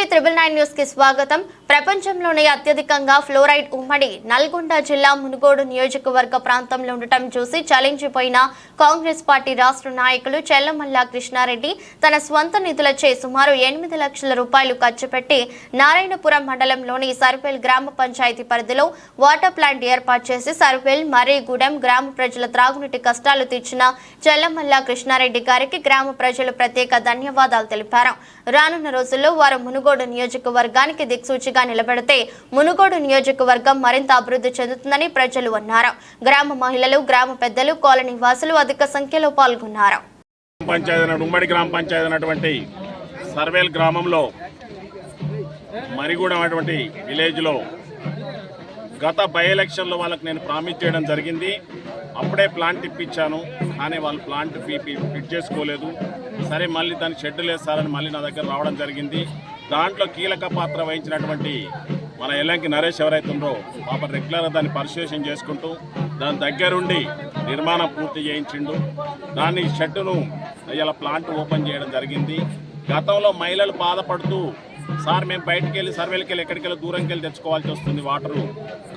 TV triple nine న్యూస్కి స్వాగతం. ప్రపంచంలోనే అత్యధికంగా ఫ్లోరైడ్ ఉమ్మడి నల్గొండ జిల్లా మునుగోడు నియోజకవర్గ ప్రాంతంలో ఉండటం చూసి చలించిపోయిన కాంగ్రెస్ పార్టీ రాష్ట్ర నాయకులు చెల్లమల్ల కృష్ణారెడ్డి తన స్వంత నిధులచే సుమారు ఎనిమిది లక్షల రూపాయలు ఖర్చు పెట్టి నారాయణపురం మండలంలోని సర్వేల్ గ్రామ పంచాయతీ పరిధిలో వాటర్ ప్లాంట్ ఏర్పాటు చేసి సర్వేల్ మర్రిగూడెం గ్రామ ప్రజల త్రాగునీటి కష్టాలు తీర్చిన చెల్లమల్ల కృష్ణారెడ్డి గారికి గ్రామ ప్రజలు ప్రత్యేక ధన్యవాదాలు తెలిపారు. రానున్న రోజుల్లో వారు మునుగోడు నియోజకవర్గానికి దిక్సూచిగా నిలబెడితే మునుగోడు నియోజకవర్గం మరింత అభివృద్ధి చెందుతుందని ప్రజలు అన్నారు. గ్రామ మహిళలు గ్రామ పెద్దలు కాలనీ వాసులు అధిక సంఖ్యలో పాల్గొన్నారు. పంచాయతీ ఉమ్మడి గ్రామ పంచాయతీ అన్నటువంటి సర్వేల్ గ్రామంలో మరిగూడెం అటువంటి విలేజ్లో గత బై ఎలక్షన్లో వాళ్ళకి నేను ప్రామిస్ చేయడం జరిగింది. అప్పుడే ప్లాంట్ ఇప్పించాను. కానీ వాళ్ళు ప్లాంట్ ఫీ- ఫిట్ చేసుకోలేదు. సరే మళ్ళీ దాన్ని షెడ్యూల్ వేస్తారని మళ్ళీ నా దగ్గర రావడం జరిగింది. దాంట్లో కీలక పాత్ర వహించినటువంటి మన ఎల్లంకి నరేష్ ఎవరైతే ఉందో పాప రెగ్యులర్గా దాన్ని పరిశోషణ చేసుకుంటూ దాని దగ్గరుండి నిర్మాణం పూర్తి చేయించిండు. దాన్ని షెడ్డును ఇలా ప్లాంట్ ఓపెన్ చేయడం జరిగింది. గతంలో మహిళలు బాధపడుతూ సార్ మేము బయటికి వెళ్ళి సర్వేలకి వెళ్ళి ఎక్కడికి వెళ్ళి దూరంకి వెళ్ళి తెచ్చుకోవాల్సి వస్తుంది వాటరు.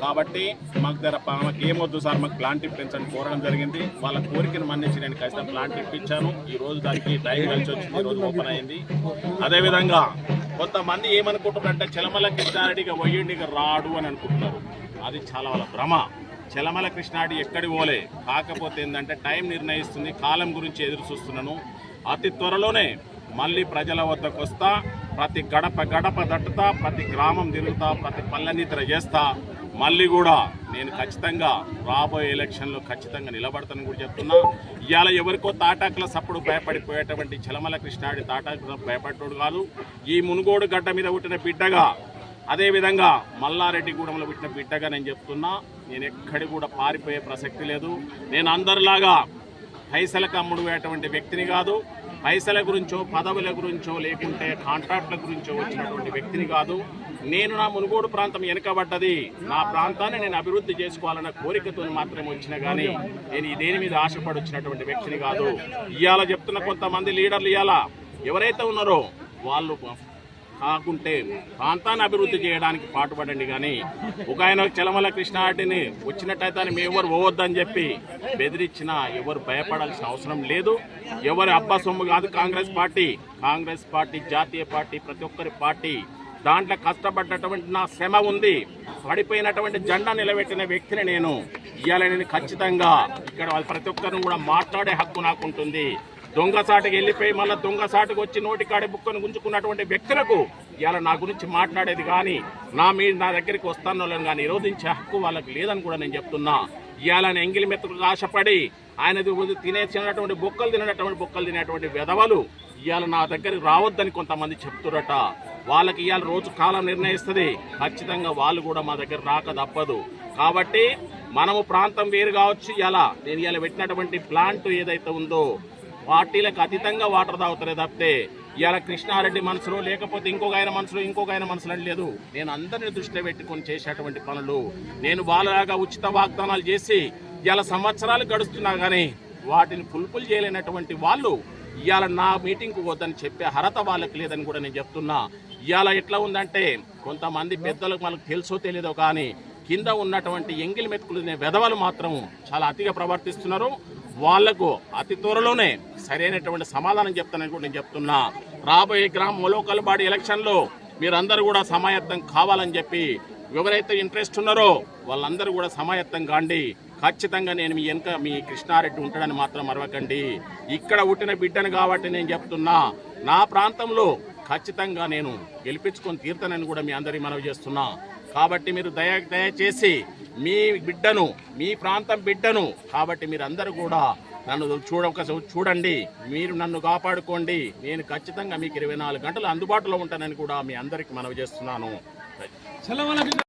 కాబట్టి మాకు దగ్గర మాకు ఏమొద్దు సార్ మాకు ప్లాంట్ ఇప్పించండి కోరడం జరిగింది. వాళ్ళ కోరికను మన్నించి నేను ఖచ్చితంగా ప్లాంట్ ఇప్పించాను. ఈ రోజు దానికి టైం కలిసి వచ్చింది ఈ రోజు ఓపెన్ అయింది. అదేవిధంగా కొంతమంది ఏమనుకుంటున్నారంటే చలమల కృష్ణారెడ్డిగా వయ్యండిగా రాడు అని అనుకుంటున్నారు. అది చాలా వాళ్ళ భ్రమ. చలమల కృష్ణారెడ్డి ఎక్కడి పోలే. కాకపోతే ఏంటంటే టైం నిర్ణయిస్తుంది. కాలం గురించి ఎదురు చూస్తున్నాను. అతి త్వరలోనే మళ్ళీ ప్రజల వద్దకు వస్తా. ప్రతి గడప గడప దట్టుతా ప్రతి గ్రామం తిరుగుతా. ప్రతి పల్లెనిద్ర చేస్తా. మళ్ళీ కూడా నేను ఖచ్చితంగా రాబోయే ఎలక్షన్లో ఖచ్చితంగా నిలబడతానని కూడా చెప్తున్నా. ఇవాళ ఎవరికో తాటాకుల సప్పుడు భయపడిపోయేటువంటి చలమల కృష్ణాడి తాటాకుల భయపడ్డోడు కాదు. ఈ మునుగోడు గడ్డ మీద పుట్టిన బిడ్డగా అదేవిధంగా మల్లారెడ్డిగూడెంలో పుట్టిన బిడ్డగా నేను చెప్తున్నా. నేను ఎక్కడి కూడా పారిపోయే ప్రసక్తి లేదు. నేను అందరిలాగా పైసలకు అమ్ముడుపోయేటువంటి వ్యక్తిని కాదు. పైసల గురించో పదవుల గురించో లేకుంటే కాంట్రాక్ట్ల గురించో వచ్చినటువంటి వ్యక్తిని కాదు. నేను నా మునుగోడు ప్రాంతం వెనుకబడ్డది. నా ప్రాంతాన్ని నేను అభివృద్ధి చేసుకోవాలన్న కోరికతో మాత్రమే వచ్చిన కానీ నేను దేని మీద ఆశపడి వచ్చినటువంటి వ్యక్తిని కాదు. ఇవాళ చెప్తున్న కొంతమంది లీడర్లు ఇవాళ ఎవరైతే ఉన్నారో వాళ్ళు కాకుంటే ప్రాంతాన్ని అభివృద్ధి చేయడానికి పాటుపడండి కానీ ఒక ఆయన చలమల కృష్ణారెడ్డిని వచ్చినట్టయితే మేము ఎవరు పోవద్దని చెప్పి బెదిరించినా ఎవరు భయపడాల్సిన అవసరం లేదు. ఎవరి అబ్బా సొమ్ము కాదు కాంగ్రెస్ పార్టీ. కాంగ్రెస్ పార్టీ జాతీయ పార్టీ ప్రతి ఒక్కరి పార్టీ దాంట్లో కష్టపడ్డటువంటి నా శ్రమ ఉంది. పడిపోయినటువంటి జెండా నిలబెట్టిన వ్యక్తిని నేను ఇవాళ నేను ఖచ్చితంగా ఇక్కడ ప్రతి ఒక్కరిని కూడా మాట్లాడే హక్కు నాకు ఉంటుంది. దొంగసాటుకి వెళ్ళిపోయి మళ్ళీ దొంగసాటుకు వచ్చి నోటికాడే బుక్కను గుంజుకున్నటువంటి వ్యక్తులకు ఇవాళ నా గురించి మాట్లాడేది కానీ నా మీ నా దగ్గరికి వస్తాను కానీ నిరోధించే హక్కు వాళ్ళకి లేదని కూడా నేను చెప్తున్నా. ఇవాళ ఎంగిలి మెత్తకు ఆశపడి ఆయన తినే తినటువంటి బొక్కలు తినటువంటి బొక్కలు తినేటువంటి వెధవలు ఇవాళ నా దగ్గరికి రావద్దని కొంతమంది చెప్తురట. వాళ్ళకి ఇవాళ రోజు కాలం నిర్ణయిస్తుంది. ఖచ్చితంగా వాళ్ళు కూడా మా దగ్గర రాక తప్పదు. కాబట్టి మనము ప్రాంతం వేరు కావచ్చు ఇలా నేను ఇలా పెట్టినటువంటి ప్లాంట్ ఏదైతే ఉందో పార్టీలకు అతీతంగా వాటర్ తాగుతారే తప్పితే ఇవాళ కృష్ణారెడ్డి మనసులో లేకపోతే ఇంకొక ఆయన మనసులో ఇంకొక ఆయన మనసులో లేదు. నేను అందరిని దృష్టిలో పెట్టుకొని చేసేటువంటి పనులు నేను వాళ్ళలాగా ఉచిత వాగ్దానాలు చేసి ఇవాళ సంవత్సరాలు గడుస్తున్నా కానీ వాటిని ఫుల్ఫిల్ చేయలేనటువంటి వాళ్ళు ఇవాళ నా మీటింగ్కు వద్దని చెప్పే అర్హత వాళ్ళకి లేదని కూడా నేను చెప్తున్నా. ఇవాళ ఎట్లా ఉందంటే కొంతమంది పెద్దలకు మనకు తెలుసో తెలియదో కానీ కింద ఉన్నటువంటి ఎంగిల్ మెతుకులు వెధవలు మాత్రం చాలా అతిగా ప్రవర్తిస్తున్నారు. వాళ్ళకు అతి త్వరలోనే సరైనటువంటి సమాధానం చెప్తానని కూడా నేను చెప్తున్నా. రాబోయే గ్రామ ములోకల్బాడి ఎలక్షన్లో మీరందరూ కూడా సమాయత్తం కావాలని చెప్పి ఎవరైతే ఇంట్రెస్ట్ ఉన్నారో వాళ్ళందరూ కూడా సమాయత్తం కాండి. ఖచ్చితంగా నేను మీ వెనుక మీ కృష్ణారెడ్డి ఉంటాడని మాత్రం మరవకండి. ఇక్కడ పుట్టిన బిడ్డను కాబట్టి నేను చెప్తున్నా నా ప్రాంతంలో ఖచ్చితంగా నేను గెలిపించుకొని తీర్థనని కూడా మీ అందరికీ మనవి చేస్తున్నా. కాబట్టి మీరు దయ దయచేసి మీ బిడ్డను మీ ప్రాంతం బిడ్డను కాబట్టి మీరు అందరూ కూడా నన్ను చూడక చూడండి. మీరు నన్ను కాపాడుకోండి. నేను ఖచ్చితంగా మీకు ఇరవై నాలుగు గంటలు అందుబాటులో ఉంటానని కూడా మీ అందరికీ మనవి చేస్తున్నాను.